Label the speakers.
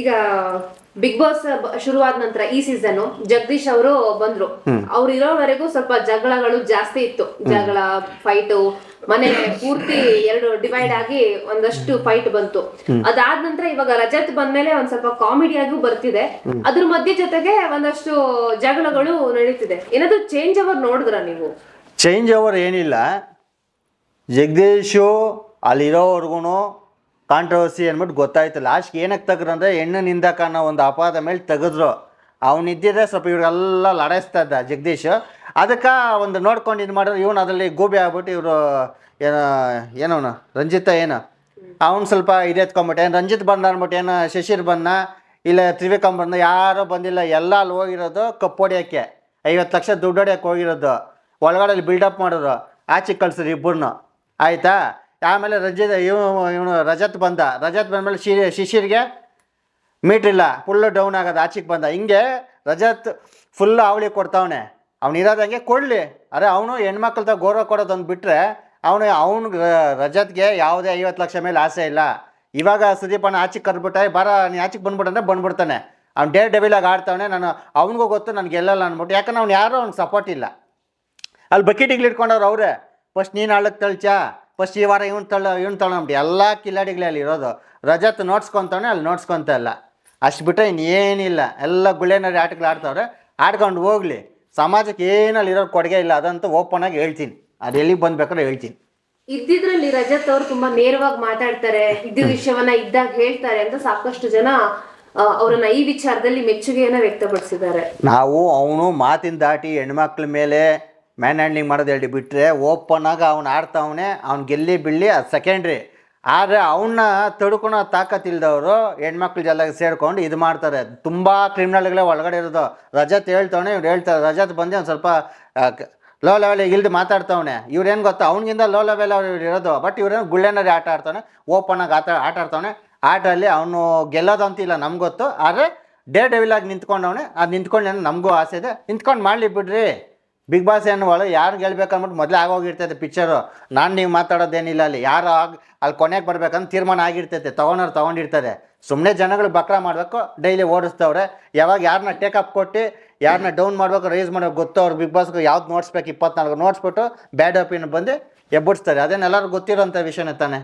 Speaker 1: ಈಗ big boss ಶುರುವಾದ ನಂತರ ಈ ಸೀಸನ್ ಜಗದೀಶ್ ಅವರು ಬಂದ್ರು. ಅವ್ರು ಇರೋವರೆಗೂ ಸ್ವಲ್ಪ ಜಗಳಗಳು ಜಾಸ್ತಿ ಇತ್ತು. ಜಗಳ ಫೈಟ್ ಮನೆ ಪೂರ್ತಿ ಎರಡು ಡಿವೈಡ್ ಆಗಿ ಒಂದಷ್ಟು ಫೈಟ್ ಬಂತು. ಅದಾದ ನಂತರ ಇವಾಗ ರಜತ್ ಬಂದ್ಮೇಲೆ ಒಂದ್ ಸ್ವಲ್ಪ ಕಾಮಿಡಿಯಾಗೂ ಬರ್ತಿದೆ. ಅದ್ರ ಮಧ್ಯೆ ಜೊತೆಗೆ ಒಂದಷ್ಟು ಜಗಳಗಳು ನಡೀತಿದೆ. ಏನಾದ್ರು ಚೇಂಜ್ ಅವರ್ ನೋಡಿದ್ರ ನೀವು?
Speaker 2: ಚೇಂಜ್ ಅವರ್ ಏನಿಲ್ಲ. ಜಗದೀಶು ಅಲ್ಲಿರೋವರೆಗೂ ಕಾಂಟ್ರವರ್ಸಿ ಅಂದ್ಬಿಟ್ಟು ಗೊತ್ತಾಯ್ತು ಲಾಸ್ಟ್ಗೆ ಏನಕ್ಕೆ ತೆಗ್ರಂದ್ರೆ ಹೆಣ್ಣು ನಿಂದಕ ಅನ್ನೋ ಒಂದು ಅಪಾದ ಮೇಲೆ ತೆಗೆದ್ರು. ಅವನಿದ್ದಿದ್ರೆ ಸ್ವಲ್ಪ ಇವರೆಲ್ಲ ಲಡಾಯಿಸ್ತಾ ಇದ್ದ ಜಗದೀಶ್. ಅದಕ್ಕೆ ಒಂದು ನೋಡ್ಕೊಂಡು ಇದು ಮಾಡಿದ್ರೆ ಇವನು ಅದರಲ್ಲಿ ಗೋಬಿ ಆಗ್ಬಿಟ್ಟು ಇವರು, ಏನೋ ಏನವನು ರಂಜಿತ ಏನು? ಅವ್ನು ಸ್ವಲ್ಪ ಇದೆತ್ಕೊಂಬಿಟ್ಟೆ ಏನು ರಂಜಿತ್ ಬಂದ ಅಂದ್ಬಿಟ್ಟು ಏನು, ಶಶಿರ್ ಬಂದ, ಇಲ್ಲ ತ್ರಿವಿಕಂ ಬಂದ, ಯಾರೂ ಬಂದಿಲ್ಲ. ಎಲ್ಲ ಅಲ್ಲಿ ಹೋಗಿರೋದು ಕಪ್ಪು ಹೊಡಿಯೋಕ್ಕೆ ಐವತ್ತು ಲಕ್ಷ ದುಡ್ಡು ಹೊಡಿಯೋಕ್ಕೆ ಹೋಗಿರೋದು. ಒಳಗಡೆ ಬಿಲ್ಡಪ್ ಮಾಡೋರು ಆಚೆ ಕಳ್ಸಿದ್ರು ಇಬ್ಬರನ್ನು ಆಯಿತಾ? ಆಮೇಲೆ ರಜದ ಇವನು ರಜತ್ ಬಂದ. ರಜತ್ ಬಂದಮೇಲೆ ಶಿ ಶಿಶಿರ್ಗೆ ಮೀಟ್ರ್ ಇಲ್ಲ. ಫುಲ್ಲು ಡೌನ್ ಆಗೋದು. ಆಚೆಗೆ ಬಂದ. ಹಿಂಗೆ ರಜತ್ ಫುಲ್ ಅವಳಿ ಕೊಡ್ತಾವನೆ. ಅವ್ನು ಇರೋದಂಗೆ ಕೊಡಲಿ. ಅರೆ ಅವನು ಹೆಣ್ಮಕ್ಳದ ಗೌರವ ಕೊಡೋದೊಂದು ಬಿಟ್ಟರೆ ಅವನು ಅವನು ರಜತ್ಗೆ ಯಾವುದೇ ಐವತ್ತು ಲಕ್ಷ ಮೇಲೆ ಆಸೆ ಇಲ್ಲ. ಇವಾಗ ಸುದೀಪನ ಆಚೆಗೆ ಕರ್ಬಿಟ್ಟ ಬರ ನೀ ಆಚೆಗೆ ಬಂದ್ಬಿಟ್ಟಂದ್ರೆ ಬಂದ್ಬಿಡ್ತಾನೆ. ಅವ್ನು ಡೇ ಡೆಬಿಲಾಗಿ ಆಡ್ತಾವನೆ. ನಾನು ಅವನಿಗೂ ಗೊತ್ತು, ನನಗೆ ಗೆಲ್ಲಲ್ಲ ಅಂದ್ಬಿಟ್ಟು ಯಾಕಂದ್ರೆ ಅವ್ನು ಯಾರೂ, ಅವ್ನಿಗೆ ಸಪೋರ್ಟ್ ಇಲ್ಲ. ಅಲ್ಲಿ ಬಕೆಟಿಗೆ ಇಟ್ಕೊಂಡವ್ರು ಅವರೇ. ಫಸ್ಟ್ ನೀನು ಆಳಕ್ಕೆ ತಳ್ಚಾ. ಫಸ್ಟ್ ಈ ವಾರ ಇವ್ನು ತಳ್ಳ ಇವ್ನು ತಳ್ಳಂಬಿಟ್ಟು ಎಲ್ಲ ಕಿಲಾಡಿಗಳೇ ಅಲ್ಲಿ ಇರೋದು. ರಜತ್ ನೋಡ್ಸ್ಕೊತಾನೆ ಅಲ್ಲಿ ನೋಡ್ಸ್ಕೊತ ಇಲ್ಲ. ಅಷ್ಟು ಬಿಟ್ಟರೆ ಇನ್ನೇನಿಲ್ಲ. ಎಲ್ಲ ಗುಳ್ಳೆನರಿ ಆಟಗಳು ಆಡ್ತಾವ್ರೆ. ಆಡ್ಕೊಂಡು ಹೋಗ್ಲಿ. ಸಮಾಜಕ್ಕೆ ಏನಲ್ಲಿ ಇರೋ ಕೊಡುಗೆ ಇಲ್ಲ. ಅದಂತೂ ಓಪನ್ ಆಗಿ ಹೇಳ್ತೀನಿ. ಅದು ಎಲ್ಲಿಗೆ ಬಂದ್ಬೇಕಾದ್ರೆ ಹೇಳ್ತೀನಿ.
Speaker 1: ಇದ್ದಿದ್ರಲ್ಲಿ ರಜತ್ ಅವರು ತುಂಬಾ ನೇರವಾಗಿ ಮಾತಾಡ್ತಾರೆ. ಇದ್ದ ವಿಷಯವನ್ನ ಇದ್ದಾಗ ಹೇಳ್ತಾರೆ ಅಂತ ಸಾಕಷ್ಟು ಜನ ಅವರನ್ನ ಅವ್ರನ್ನ ಈ ವಿಚಾರದಲ್ಲಿ ಮೆಚ್ಚುಗೆಯನ್ನ ವ್ಯಕ್ತಪಡಿಸಿದ್ದಾರೆ.
Speaker 2: ನಾವು ಅವನು ಮಾತಿನ ದಾಟಿ ಹೆಣ್ಮಕ್ಳ ಮೇಲೆ ಮ್ಯಾನ್ ಹ್ಯಾಂಡ್ಲಿಂಗ್ ಮಾಡೋದು ಹೇಳಿ ಬಿಟ್ಟರೆ ಓಪನ್ ಆಗಿ ಅವ್ನು ಆಡ್ತಾವನೆ, ಅವ್ನು ಗೆಲ್ಲಿ ಬಿಳಿ ಅದು ಸೆಕೆಂಡ್ರಿ ಆದರೆ ಅವನ್ನ ತಡ್ಕೊಳೋ ತಾಕತ್ತಿಲ್ದವರು ಹೆಣ್ಮಕ್ಳು ಜಲ್ಲ ಸೇರ್ಕೊಂಡು ಇದು ಮಾಡ್ತಾರೆ. ತುಂಬ ಕ್ರಿಮಿನಲ್ಗಳೇ ಒಳಗಡೆ ಇರೋದು. ರಜತ್ ಹೇಳ್ತವನೆ, ಇವ್ರು ಹೇಳ್ತಾರೆ ರಜತ್ ಬಂದು ಒಂದು ಸ್ವಲ್ಪ ಲೋ ಲೆವೆಲ್ ಇಲ್ದು ಮಾತಾಡ್ತವನೆ. ಇವ್ರೇನು ಗೊತ್ತಾ, ಅವ್ನಿಗಿಂತ ಲೋ ಲೆವೆಲ್ ಅವ್ರು ಇರೋದು. ಬಟ್ ಇವ್ರೇನು ಗುಳ್ಳೆನರಿ ಆಟ ಆಡ್ತಾನೆ ಓಪನ್ ಆಗಿ ಆಟ ಆಟ ಆಡ್ತಾವನೆ. ಆಟಲ್ಲಿ ಅವನು ಗೆಲ್ಲೋದಂತಿಲ್ಲ ನಮ್ಗೆ ಗೊತ್ತು. ಆದರೆ ಡೇ ಡೆವಿಲ್ ಆಗಿ ನಿಂತ್ಕೊಂಡವನೆ. ಅದು ನಿಂತ್ಕೊಂಡು ನಮಗೂ ಆಸೆ ಇದೆ. ನಿಂತ್ಕೊಂಡು ಮಾಡಲಿ ಬಿಡ್ರಿ. ಬಿಗ್ ಬಾಸ್ ಏನು ಒಳಗೆ ಯಾರು ಗೆಲ್ಬೇಕಂದ್ಬಿಟ್ಟು ಮೊದಲೇ ಆಗೋಗಿರ್ತೈತೆ ಪಿಕ್ಚರು ನಾನು ನೀವು ಮಾತಾಡೋದೇನಿಲ್ಲ ಅಲ್ಲಿ. ಯಾರು ಆಗ ಅಲ್ಲಿ ಕೊನೆಗೆ ಬರ್ಬೇಕಂತ ತೀರ್ಮಾನ ಆಗಿರ್ತೈತೆ. ತೊಗೊಂಡವ್ರು ತೊಗೊಂಡಿರ್ತಾರೆ ಸುಮ್ಮನೆ ಜನಗಳು ಬಕ್ರ ಮಾಡಬೇಕು ಡೈಲಿ ಓಡಿಸ್ತವ್ರೆ. ಯಾವಾಗ ಯಾರನ್ನ ಟೇಕಪ್ ಕೊಟ್ಟು ಯಾರನ್ನ ಡೌನ್ ಮಾಡಬೇಕು ರೈಸ್ ಮಾಡೋಕೆ ಗೊತ್ತು ಅವ್ರು ಬಿಗ್ ಬಾಸ್ಗೆ ಯಾವ್ದು ನೋಡ್ಸ್ಬೇಕು, ಇಪ್ಪತ್ನಾಲ್ಕು ನೋಡ್ಸ್ಬಿಟ್ಟು ಬ್ಯಾಡ್ ಒಪಿನಿಯನ್ ಬಂದು ಎಬ್ಬಿಡ್ಸ್ತಾರೆ. ಅದನ್ನೆಲ್ಲರೂ ಗೊತ್ತಿರೋಂಥ ವಿಷಯನೇ ತಾನೆ.